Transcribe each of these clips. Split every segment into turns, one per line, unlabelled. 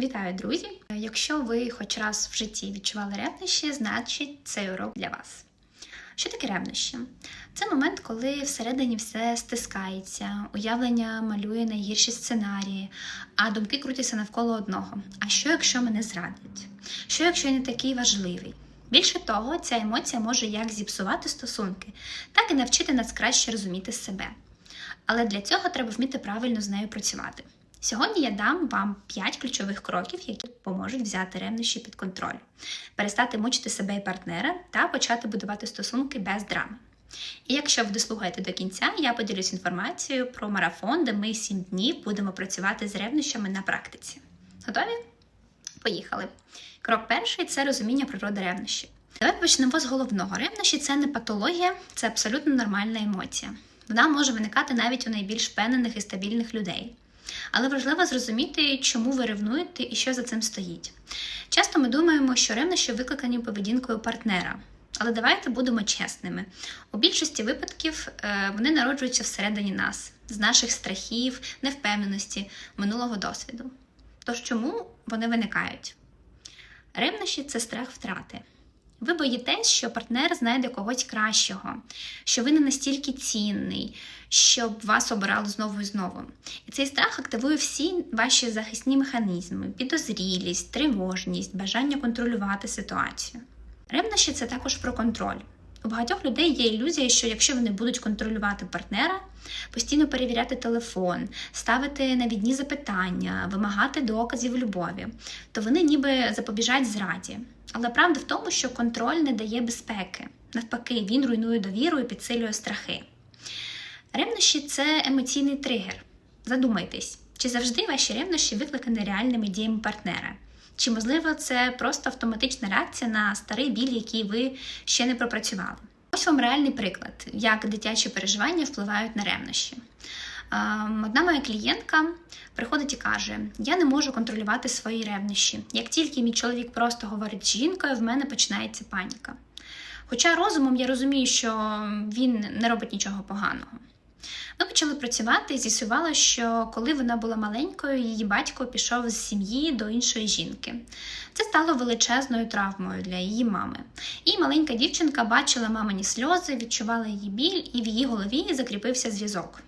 Вітаю, друзі! Якщо ви хоч раз в житті відчували ревнощі, значить цей урок для вас. Що таке ревнощі? Це момент, коли всередині все стискається, уявлення малює найгірші сценарії, а думки крутяться навколо одного. А що, якщо мене зрадять? Що, якщо я не такий важливий? Більше того, ця емоція може як зіпсувати стосунки, так і навчити нас краще розуміти себе. Але для цього треба вміти правильно з нею працювати. Сьогодні я дам вам 5 ключових кроків, які поможуть взяти ревнощі під контроль, перестати мучити себе і партнера та почати будувати стосунки без драми. І якщо ви дослухаєте до кінця, я поділюсь інформацією про марафон, де ми 7 днів будемо працювати з ревнощами на практиці. Готові? Поїхали. Крок перший це розуміння природи ревнощів. Давай почнемо з головного. Ревнощі це не патологія, це абсолютно нормальна емоція. Вона може виникати навіть у найбільш впевнених і стабільних людей. Але важливо зрозуміти, чому ви ревнуєте і що за цим стоїть. Часто ми думаємо, що ревнощі викликані поведінкою партнера. Але давайте будемо чесними. У більшості випадків е, вони народжуються всередині нас, з наших страхів, невпевненості, минулого досвіду. Тож чому вони виникають? Ревнощі це страх втрати. Ви боїтесь, що партнер знайде когось кращого, що ви не настільки цінний, щоб вас обирали знову і знову. І цей страх активує всі ваші захисні механізми: підозрілість, тривожність, бажання контролювати ситуацію. Ревнощі це також про контроль. У багатьох людей є ілюзія, що якщо вони будуть контролювати партнера, постійно перевіряти телефон, ставити навідні запитання, вимагати доказів любові, то вони ніби запобіжать зраді. Але правда в тому, що контроль не дає безпеки. Навпаки, він руйнує довіру і підсилює страхи. Ревнощі це емоційний тригер. Задумайтесь, чи завжди ваші ревнощі викликані реальними діями партнера? Чи, можливо, це просто автоматична реакція на старий біль, який ви ще не пропрацювали? Ось вам реальний приклад, як дитячі переживання впливають на ревнощі. Одна моя клієнтка приходить і каже: Я не можу контролювати свої ревнощі. Як тільки мій чоловік просто говорить з жінкою, в мене починається паніка. Хоча розумом я розумію, що він не робить нічого поганого. Ми почали працювати і з'ясували, що коли вона була маленькою, її батько пішов з сім'ї до іншої жінки. Це стало величезною травмою для її мами. І маленька дівчинка бачила мамині сльози, відчувала її біль, і в її голові закріпився зв'язок.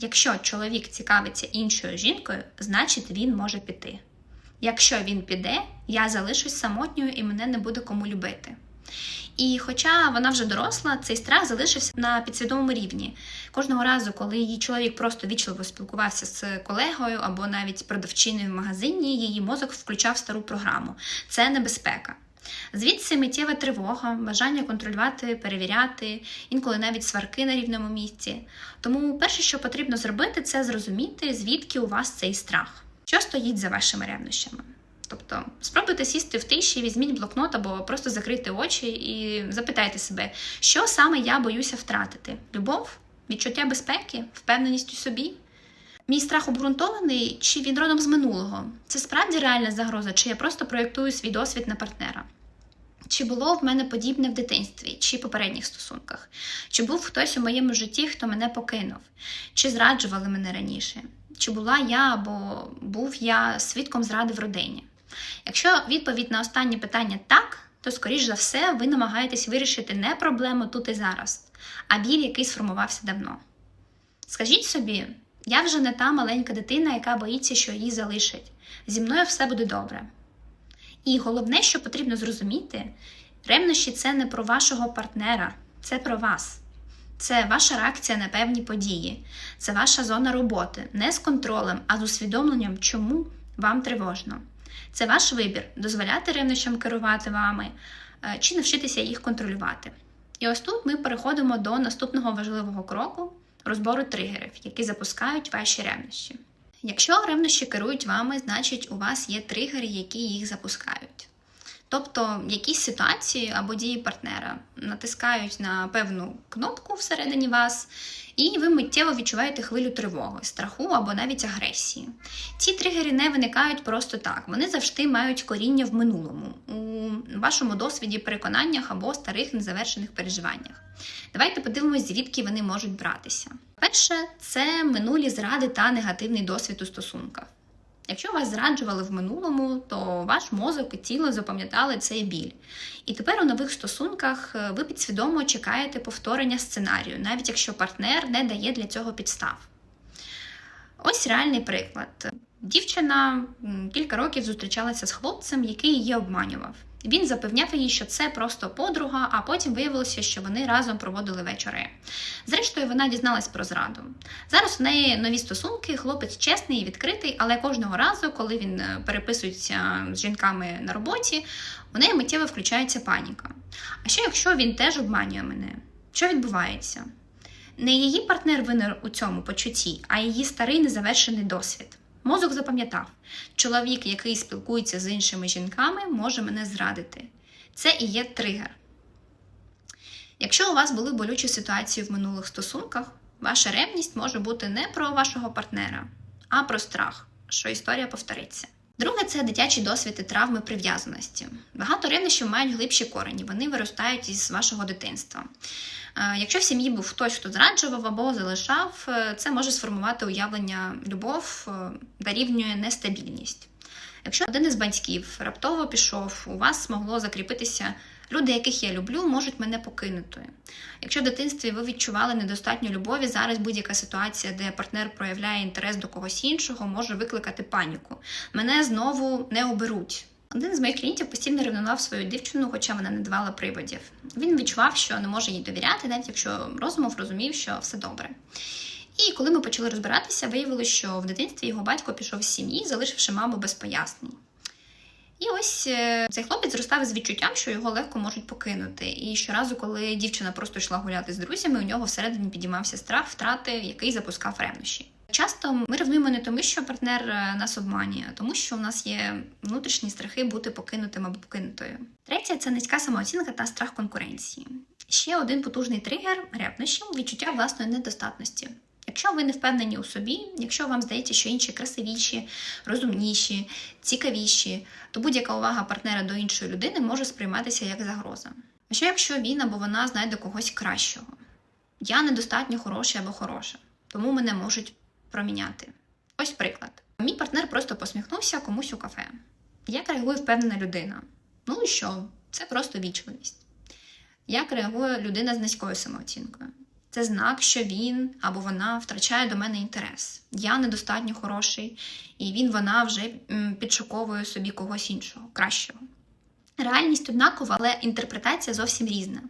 Якщо чоловік цікавиться іншою жінкою, значить він може піти. Якщо він піде, я залишусь самотньою і мене не буде кому любити. І хоча вона вже доросла, цей страх залишився на підсвідомому рівні. Кожного разу, коли її чоловік просто вічливо спілкувався з колегою або навіть продавчиною в магазині, її мозок включав стару програму. Це небезпека. Звідси миттєва тривога, бажання контролювати, перевіряти, інколи навіть сварки на рівному місці. Тому перше, що потрібно зробити, це зрозуміти, звідки у вас цей страх, що стоїть за вашими ревнощами. Тобто спробуйте сісти в тиші, візьміть блокнот або просто закрийте очі і запитайте себе, що саме я боюся втратити: любов, відчуття безпеки, впевненість у собі. Мій страх обґрунтований, чи він родом з минулого? Це справді реальна загроза, чи я просто проєктую свій досвід на партнера? Чи було в мене подібне в дитинстві, чи попередніх стосунках? Чи був хтось у моєму житті, хто мене покинув? Чи зраджували мене раніше? Чи була я або був я свідком зради в родині? Якщо відповідь на останнє питання так, то, скоріш за все, ви намагаєтесь вирішити не проблему тут і зараз, а біль, який сформувався давно. Скажіть собі, я вже не та маленька дитина, яка боїться, що її залишать. Зі мною все буде добре. І головне, що потрібно зрозуміти, ревнощі це не про вашого партнера, це про вас. Це ваша реакція на певні події, це ваша зона роботи, не з контролем, а з усвідомленням, чому вам тривожно. Це ваш вибір дозволяти ревнощам керувати вами е, чи навчитися їх контролювати. І ось тут ми переходимо до наступного важливого кроку розбору тригерів, які запускають ваші ревнощі. Якщо ревнощі керують вами, значить у вас є тригери, які їх запускають. Тобто якісь ситуації або дії партнера натискають на певну кнопку всередині вас, і ви миттєво відчуваєте хвилю тривоги, страху або навіть агресії. Ці тригери не виникають просто так, вони завжди мають коріння в минулому, у вашому досвіді, переконаннях або старих незавершених переживаннях. Давайте подивимось, звідки вони можуть братися. Перше, це минулі зради та негативний досвід у стосунках. Якщо вас зраджували в минулому, то ваш мозок і тіло запам'ятали цей біль. І тепер у нових стосунках е, ви підсвідомо чекаєте повторення сценарію, навіть якщо партнер не дає для цього підстав. Ось реальний приклад. Дівчина кілька років зустрічалася з хлопцем, який її обманював. Він запевняв її, що це просто подруга, а потім виявилося, що вони разом проводили вечори. Зрештою, вона дізналась про зраду. Зараз у неї нові стосунки, хлопець чесний і відкритий, але кожного разу, коли він е, переписується з жінками на роботі, у неї миттєво включається паніка. А що якщо він теж обманює мене? Що відбувається? Не її партнер винен у цьому почутті, а її старий незавершений досвід. Мозок запам'ятав, чоловік, який спілкується з іншими жінками, може мене зрадити. Це і є тригер. Якщо у вас були болючі ситуації в минулих стосунках, ваша ревність може бути не про вашого партнера, а про страх, що історія повториться. Друге це дитячі досвід і травми прив'язаності. Багато ревнощів мають глибші корені, вони виростають із вашого дитинства. Е, Якщо в сім'ї був хтось, хто зраджував або залишав, е, це може сформувати уявлення любов, е, дорівнює нестабільність. Якщо один із батьків раптово пішов, у вас могло закріпитися люди, яких я люблю, можуть мене покинути. Якщо в дитинстві ви відчували недостатньо любові, зараз будь-яка ситуація, де партнер проявляє інтерес до когось іншого, може викликати паніку. Мене знову не оберуть. Один з моїх клієнтів постійно ревнував свою дівчину, хоча вона не давала приводів. Він відчував, що не може їй довіряти, навіть якщо розумов розумів, що все добре. І коли ми почали розбиратися, виявилося, що в дитинстві його батько пішов з сім'ї, залишивши маму без пояснень. І ось е, цей хлопець зростав з відчуттям, що його легко можуть покинути. І щоразу, коли дівчина просто йшла гуляти з друзями, у нього всередині підіймався страх втрати, який запускав ревнощі. Часто ми ревнуємо не тому, що партнер е, нас обманює, а тому, що в нас є внутрішні страхи бути покинутим або покинутою. Третє це низька самооцінка та страх конкуренції. Ще один потужний тригер ревнощів – відчуття власної недостатності. Якщо ви не впевнені у собі, якщо вам здається, що інші красивіші, розумніші, цікавіші, то будь-яка увага партнера до іншої людини може сприйматися як загроза. А що якщо він або вона знайде когось кращого? Я недостатньо хороший або хороша, тому мене можуть проміняти. Ось приклад. Мій партнер просто посміхнувся комусь у кафе. Як реагує впевнена людина? Ну і що? Це просто вічливість. Як реагує людина з низькою самооцінкою? Це знак, що він або вона втрачає до мене інтерес. Я недостатньо хороший, і він, вона вже підшуковує собі когось іншого, кращого. Реальність однакова, але інтерпретація зовсім різна.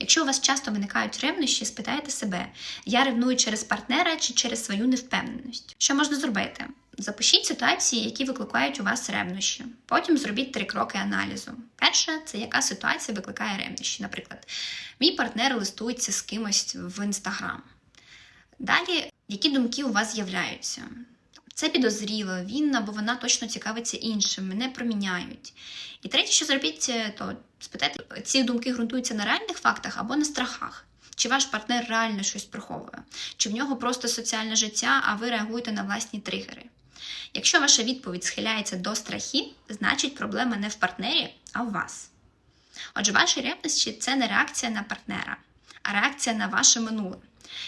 Якщо у вас часто виникають ревнощі, спитайте себе, я ревную через партнера чи через свою невпевненість. Що можна зробити? Запишіть ситуації, які викликають у вас ревнощі. Потім зробіть три кроки аналізу. Перше це яка ситуація викликає ревнощі. Наприклад, мій партнер листується з кимось в інстаграм. Далі, які думки у вас з'являються? Це підозріло, він або вона точно цікавиться іншим, мене проміняють. І третє, що зробіть, то спитайте, ці думки ґрунтуються на реальних фактах або на страхах. Чи ваш партнер реально щось приховує? Чи в нього просто соціальне життя, а ви реагуєте на власні тригери? Якщо ваша відповідь схиляється до страхів, значить проблема не в партнері, а в вас. Отже, ваші ревності це не реакція на партнера, а реакція на ваше минуле.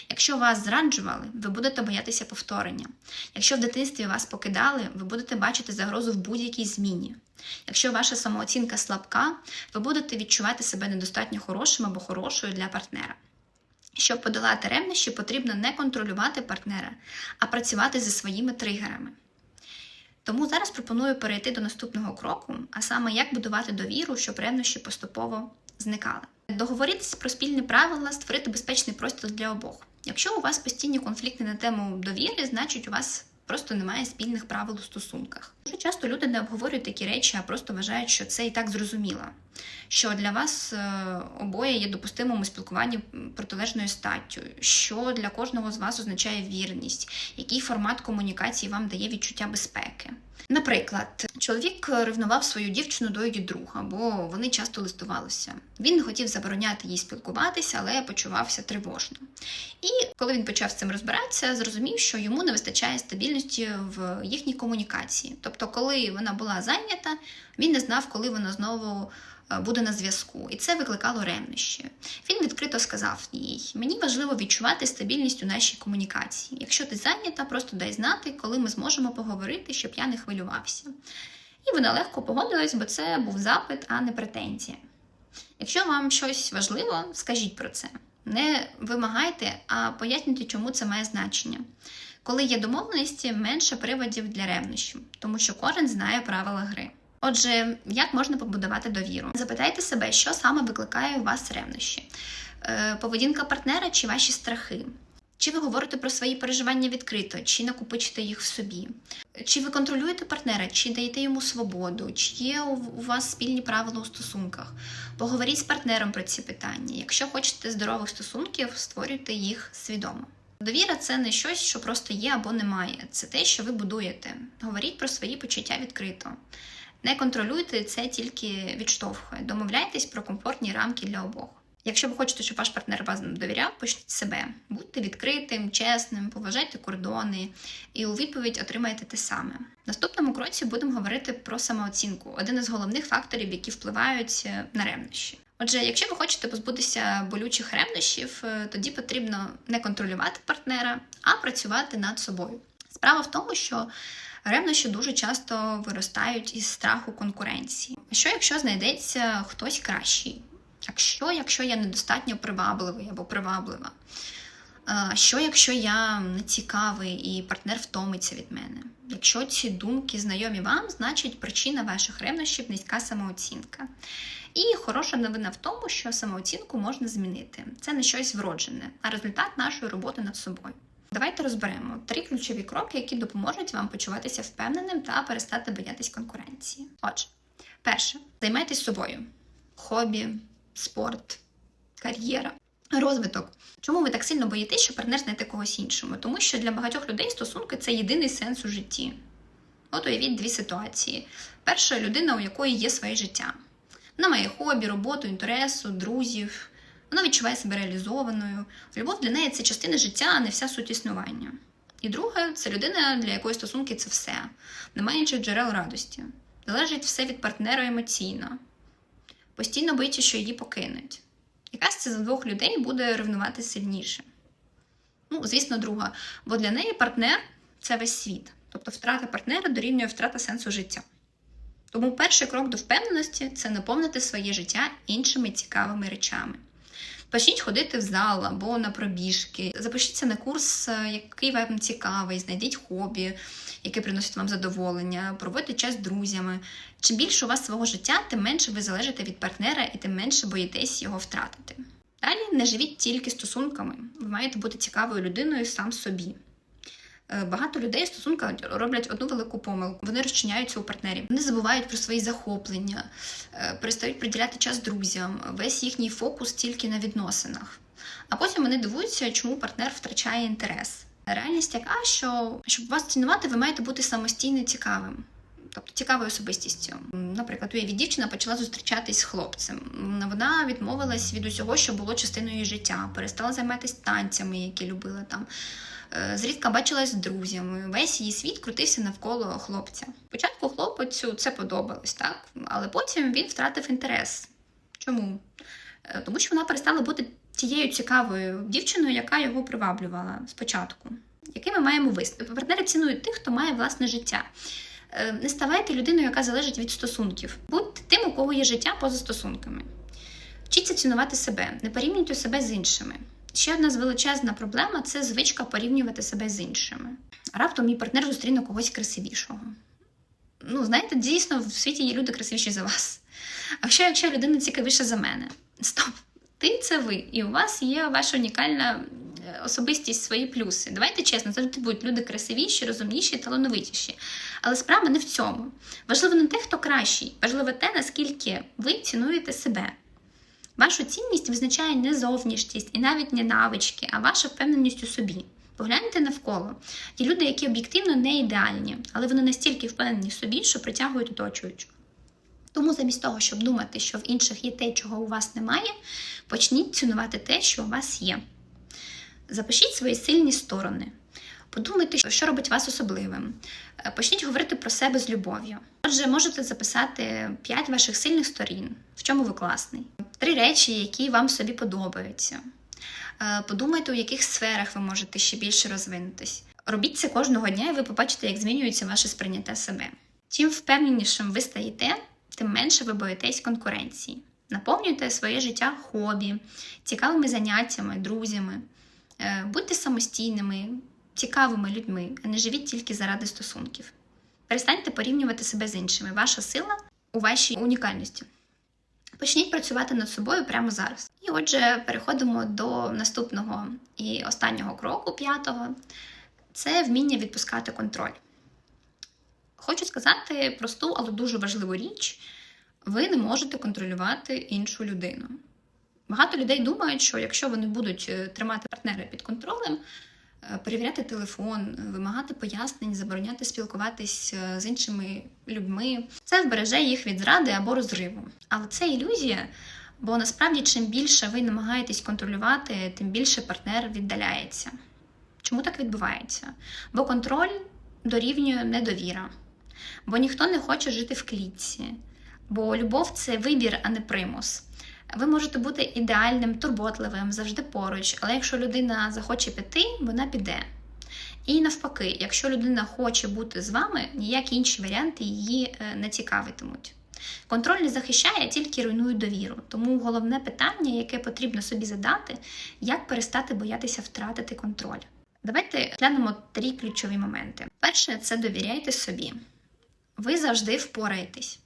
Якщо вас зраджували, ви будете боятися повторення. Якщо в дитинстві вас покидали, ви будете бачити загрозу в будь-якій зміні. Якщо ваша самооцінка слабка, ви будете відчувати себе недостатньо хорошим або хорошою для партнера. Щоб подолати ревнощі, потрібно не контролювати партнера, а працювати зі своїми тригерами. Тому зараз пропоную перейти до наступного кроку, а саме як будувати довіру, щоб ревнощі поступово зникали. Договоритися про спільні правила, створити безпечний простір для обох. Якщо у вас постійні конфлікти на тему довіри, значить у вас просто немає спільних правил у стосунках. Дуже часто люди не обговорюють такі речі, а просто вважають, що це і так зрозуміло. Що для вас е, обоє є допустимим у спілкуванні протилежною статтю, що для кожного з вас означає вірність, який формат комунікації вам дає відчуття безпеки. Наприклад, чоловік ревнував свою дівчину до її друга, бо вони часто листувалися. Він хотів забороняти їй спілкуватися, але почувався тривожно. І коли він почав з цим розбиратися, зрозумів, що йому не вистачає стабільності в їхній комунікації. Тобто, коли вона була зайнята, він не знав, коли вона знову е, буде на зв'язку, і це викликало ревнощі. Він відкрито сказав їй: мені важливо відчувати стабільність у нашій комунікації. Якщо ти зайнята, просто дай знати, коли ми зможемо поговорити, щоб я не хвилювався. І вона легко погодилась, бо це був запит, а не претензія. Якщо вам щось важливо, скажіть про це. Не вимагайте, а пояснюйте, чому це має значення. Коли є домовленості, менше приводів для ревнощів, тому що кожен знає правила гри. Отже, як можна побудувати довіру? Запитайте себе, що саме викликає у вас ревнощі: Е, поведінка партнера чи ваші страхи? Чи ви говорите про свої переживання відкрито, чи накопичите їх в собі? Чи ви контролюєте партнера, чи даєте йому свободу, чи є у у вас спільні правила у стосунках? Поговоріть з партнером про ці питання. Якщо хочете здорових стосунків, створюйте їх свідомо. Довіра це не щось, що просто є або немає. Це те, що ви будуєте. Говоріть про свої почуття відкрито. Не контролюйте це тільки відштовхує. Домовляйтесь про комфортні рамки для обох. Якщо ви хочете, щоб ваш партнер вам довіряв, почніть себе. Будьте відкритим, чесним, поважайте кордони і у відповідь отримаєте те саме. В наступному кроці будемо говорити про самооцінку один із головних факторів, які впливають е, на ревнощі. Отже, якщо ви хочете позбутися болючих ревнощів, е, тоді потрібно не контролювати партнера, а працювати над собою. Справа в тому, що ревнощі дуже часто виростають із страху конкуренції. Що якщо знайдеться хтось кращий? Якщо, якщо я недостатньо привабливий або приваблива? Що якщо я не цікавий і партнер втомиться від мене? Якщо ці думки знайомі вам, значить причина ваших ревнощів низька самооцінка. І хороша новина в тому, що самооцінку можна змінити. Це не щось вроджене, а результат нашої роботи над собою. Давайте розберемо три ключові кроки, які допоможуть вам почуватися впевненим та перестати боятись конкуренції. Отже, перше, займайтесь собою: хобі, спорт, кар'єра. Розвиток. Чому ви так сильно боїтесь, що партнер знайде когось іншому? Тому що для багатьох людей стосунки це єдиний сенс у житті. От уявіть дві ситуації. Перша людина, у якої є своє життя. Вона має хобі, роботу, інтересу, друзів. Вона відчуває себе реалізованою. Любов для неї це частина життя, а не вся суть існування. І друге, це людина, для якої стосунки це все. Немає інших джерел радості. Залежить все від партнера емоційно. Постійно боїться, що її покинуть. Якась це за двох людей буде ревнувати сильніше. Ну, звісно, друга. Бо для неї партнер це весь світ. Тобто втрата партнера дорівнює втрата сенсу життя. Тому перший крок до впевненості це наповнити своє життя іншими цікавими речами. Почніть ходити в зал або на пробіжки, запишіться на курс, е, який вам цікавий, знайдіть хобі, яке приносить вам задоволення, проводьте час з друзями. Чим більше у вас свого життя, тим менше ви залежите від партнера і тим менше боїтесь його втратити. Далі не живіть тільки стосунками. Ви маєте бути цікавою людиною сам собі. Е, Багато людей в стосунках роблять одну велику помилку. Вони розчиняються у партнерів. Вони забувають про свої захоплення, е, перестають приділяти час друзям, весь їхній фокус тільки на відносинах. А потім вони дивуються, чому партнер втрачає інтерес. Реальність така, що щоб вас цінувати, ви маєте бути самостійно цікавим. Тобто цікавою особистістю. Наприклад, уявіть, дівчина почала зустрічатись з хлопцем. Вона відмовилась від усього, що було частиною її життя, перестала займатися танцями, які любила там. Е, Зрідка бачилась з друзями. Весь її світ крутився навколо хлопця. Спочатку хлопцю це подобалось, так? Але потім він втратив інтерес. Чому? Е, Тому що вона перестала бути тією цікавою дівчиною, яка його приваблювала спочатку. Який ми маємо висновок? Партнери цінують тих, хто має власне життя. Е, Не ставайте людиною, яка залежить від стосунків. Будьте тим, у кого є життя поза стосунками. Вчіться цінувати себе, не порівнюйте себе з іншими. Ще одна з величезна проблема це звичка порівнювати себе з іншими. Раптом мій партнер зустріне когось красивішого. Ну, знаєте, дійсно, в світі є люди красивіші за вас. А що, якщо людина цікавіша за мене? Стоп! Ти це ви, і у вас є ваша унікальна е, особистість, свої плюси. Давайте чесно, завжди будуть люди красивіші, розумніші, талановитіші. Але справа не в цьому. Важливо не те, хто кращий, важливо те, наскільки ви цінуєте себе. Вашу цінність визначає не зовнішність і навіть не навички, а ваша впевненість у собі. Погляньте навколо. Ті люди, які об'єктивно не ідеальні, але вони настільки впевнені в собі, що притягують оточуючих. Тому замість того, щоб думати, що в інших є те, чого у вас немає, почніть цінувати те, що у вас є. Запишіть свої сильні сторони. Подумайте, що робить вас особливим. Е, Почніть говорити про себе з любов'ю. Отже, можете записати 5 ваших сильних сторін, в чому ви класний, три речі, які вам собі подобаються. Е, Подумайте, у яких сферах ви можете ще більше розвинутись. Робіть це кожного дня, і ви побачите, як змінюється ваше сприйняття себе. Чим впевненішим ви стаєте, тим менше ви боїтесь конкуренції. Наповнюйте своє життя хобі, цікавими заняттями, друзями. Е, Будьте самостійними, цікавими людьми, а не живіть тільки заради стосунків. Перестаньте порівнювати себе з іншими. Ваша сила у вашій унікальності. Почніть працювати над собою прямо зараз. І отже, переходимо до наступного і останнього кроку, п'ятого це вміння відпускати контроль. Хочу сказати просту, але дуже важливу річ: ви не можете контролювати іншу людину. Багато людей думають, що якщо вони будуть е, тримати партнера під контролем, перевіряти телефон, вимагати пояснень, забороняти спілкуватись е, з іншими людьми, це вбереже їх від зради або розриву. Але це ілюзія, бо насправді, чим більше ви намагаєтесь контролювати, тим більше партнер віддаляється. Чому так відбувається? Бо контроль дорівнює недовіра, бо ніхто не хоче жити в клітці, бо любов це вибір, а не примус. Ви можете бути ідеальним, турботливим, завжди поруч, але якщо людина захоче піти, вона піде. І навпаки, якщо людина хоче бути з вами, ніякі інші варіанти її е, не цікавитимуть. Контроль не захищає, а тільки руйнує довіру. Тому головне питання, яке потрібно собі задати, як перестати боятися втратити контроль. Давайте глянемо три ключові моменти. Перше, це довіряйте собі. Ви завжди впораєтесь.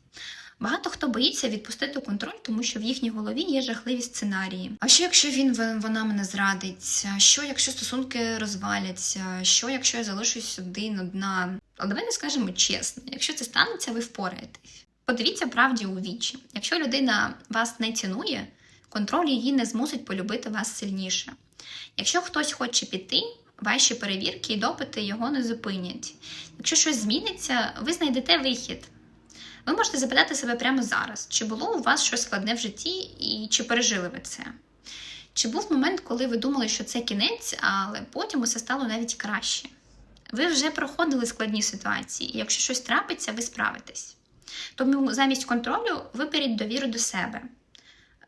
Багато хто боїться відпустити контроль, тому що в їхній голові є жахливі сценарії. А що якщо він вона мене зрадить? Що якщо стосунки розваляться? Що якщо я залишусь один одна? Але давайте скажемо чесно: якщо це станеться, ви впораєтесь. Подивіться правді у вічі. Якщо людина вас не цінує, контроль її не змусить полюбити вас сильніше. Якщо хтось хоче піти, ваші перевірки і допити його не зупинять. Якщо щось зміниться, ви знайдете вихід. Ви можете запитати себе прямо зараз, чи було у вас щось складне в житті і чи пережили ви це? Чи був момент, коли ви думали, що це кінець, але потім усе стало навіть краще? Ви вже проходили складні ситуації, і якщо щось трапиться, ви справитесь. Тому замість контролю виберіть довіру до себе.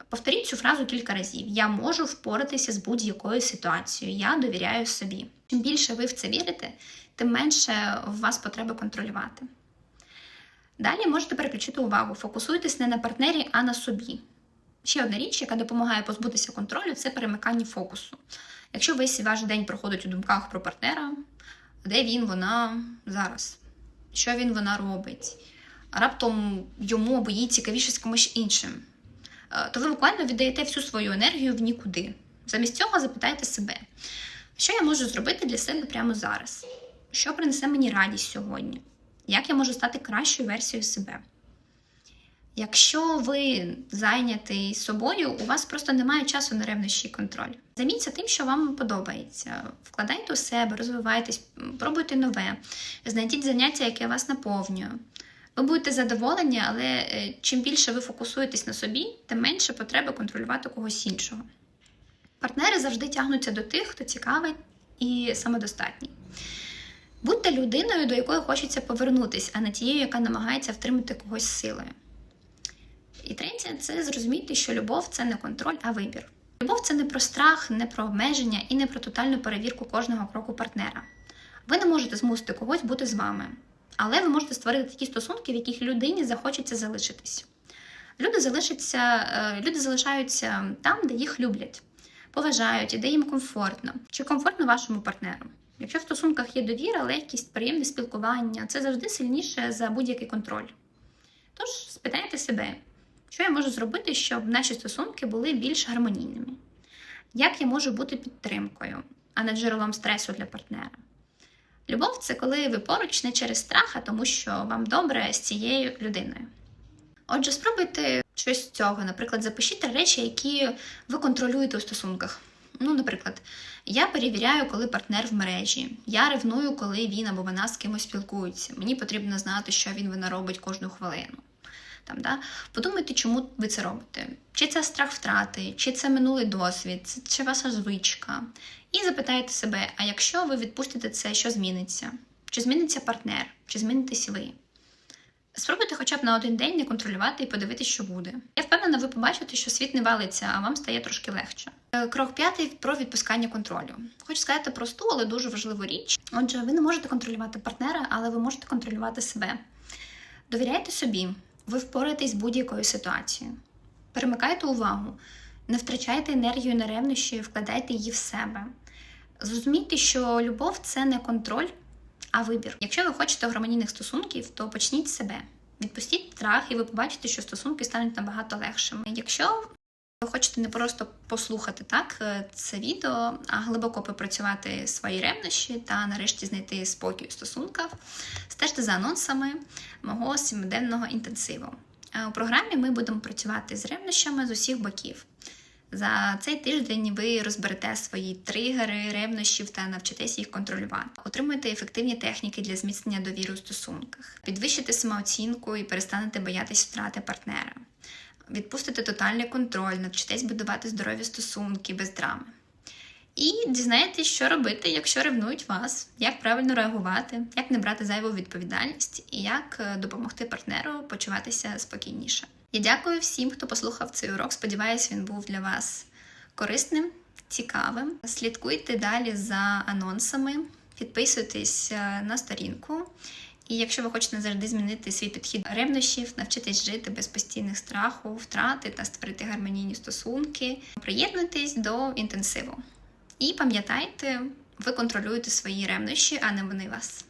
Повторіть цю фразу кілька разів: Я можу впоратися з будь-якою ситуацією, я довіряю собі. Чим більше ви в це вірите, тим менше в вас потреби контролювати. Далі можете переключити увагу, фокусуйтесь не на партнері, а на собі. Ще одна річ, яка допомагає позбутися контролю, це перемикання фокусу. Якщо весь ваш день проходить у думках про партнера, де він, вона зараз, що він вона робить, раптом йому або їй цікавіше з комусь іншим, е, то ви буквально віддаєте всю свою енергію в нікуди. Замість цього запитайте себе, що я можу зробити для себе прямо зараз? Що принесе мені радість сьогодні? Як я можу стати кращою версією себе? Якщо ви зайняті собою, у вас просто немає часу на ревнощі і контроль. Займіться тим, що вам подобається. Вкладайте у себе, розвивайтесь, пробуйте нове, знайдіть заняття, яке вас наповнює. Ви будете задоволені, але е, чим більше ви фокусуєтесь на собі, тим менше потреби контролювати когось іншого. Партнери завжди тягнуться до тих, хто цікавий і самодостатній. Будьте людиною, до якої хочеться повернутися, а не тією, яка намагається втримати когось силою. І третє це зрозуміти, що любов це не контроль, а вибір. Любов це не про страх, не про обмеження і не про тотальну перевірку кожного кроку партнера. Ви не можете змусити когось бути з вами, але ви можете створити такі стосунки, в яких людині захочеться залишитись. Люди залишаться, е, люди залишаються там, де їх люблять, поважають і де їм комфортно. Чи комфортно вашому партнеру? Якщо в стосунках є довіра, легкість, приємне спілкування, це завжди сильніше за будь-який контроль. Тож спитайте себе, що я можу зробити, щоб наші стосунки були більш гармонійними? Як я можу бути підтримкою, а не джерелом стресу для партнера? Любов це коли ви поруч не через страх, а тому що вам добре з цією людиною. Отже, спробуйте щось з цього. Наприклад, запишіть речі, які ви контролюєте у стосунках. Ну, наприклад, я перевіряю, коли партнер в мережі. Я ревную, коли він або вона з кимось спілкується. Мені потрібно знати, що він вона робить кожну хвилину. Там, да? Подумайте, чому ви це робите. Чи це страх втрати, чи це минулий досвід, чи ваша звичка. І запитайте себе, а якщо ви відпустите це, що зміниться? Чи зміниться партнер, чи змінитесь ви? Спробуйте хоча б на один день не контролювати і подивитися, що буде. Я впевнена, ви побачите, що світ не валиться, а вам стає трошки легше. Е, Крок п'ятий про відпускання контролю. Хочу сказати просту, але дуже важливу річ. Отже, ви не можете контролювати партнера, але ви можете контролювати себе. Довіряйте собі, ви впораєтесь з будь-якою ситуацією. Перемикайте увагу, не втрачайте енергію на ревнощі, вкладайте її в себе. Зрозумійте, що любов це не контроль, а вибір. Якщо ви хочете гармонійних стосунків, то почніть з себе. Відпустіть страх, і ви побачите, що стосунки стануть набагато легшими. Якщо ви хочете не просто послухати так е, це відео, а глибоко попрацювати свої ревнощі та нарешті знайти спокій у стосунках, стежте за анонсами мого сімиденного інтенсиву. Е, У програмі ми будемо працювати з ревнощами з усіх боків. За цей тиждень ви розберете свої тригери, ревнощів та навчитесь їх контролювати. Отримуєте ефективні техніки для зміцнення довіри у стосунках, підвищите самооцінку і перестанете боятись втрати партнера. Відпустите тотальний контроль, навчитесь будувати здорові стосунки без драми. І дізнаєтесь, що робити, якщо ревнують вас, як правильно реагувати, як не брати зайву відповідальність і як е, допомогти партнеру почуватися спокійніше. Я дякую всім, хто послухав цей урок. Сподіваюсь, він був для вас корисним, цікавим. Слідкуйте далі за анонсами, підписуйтесь е, на сторінку. І якщо ви хочете завжди змінити свій підхід до ревнощів, навчитись жити без постійних страху, втрати та створити гармонійні стосунки, приєднуйтесь до інтенсиву. І пам'ятайте, ви контролюєте свої ревнощі, а не вони вас.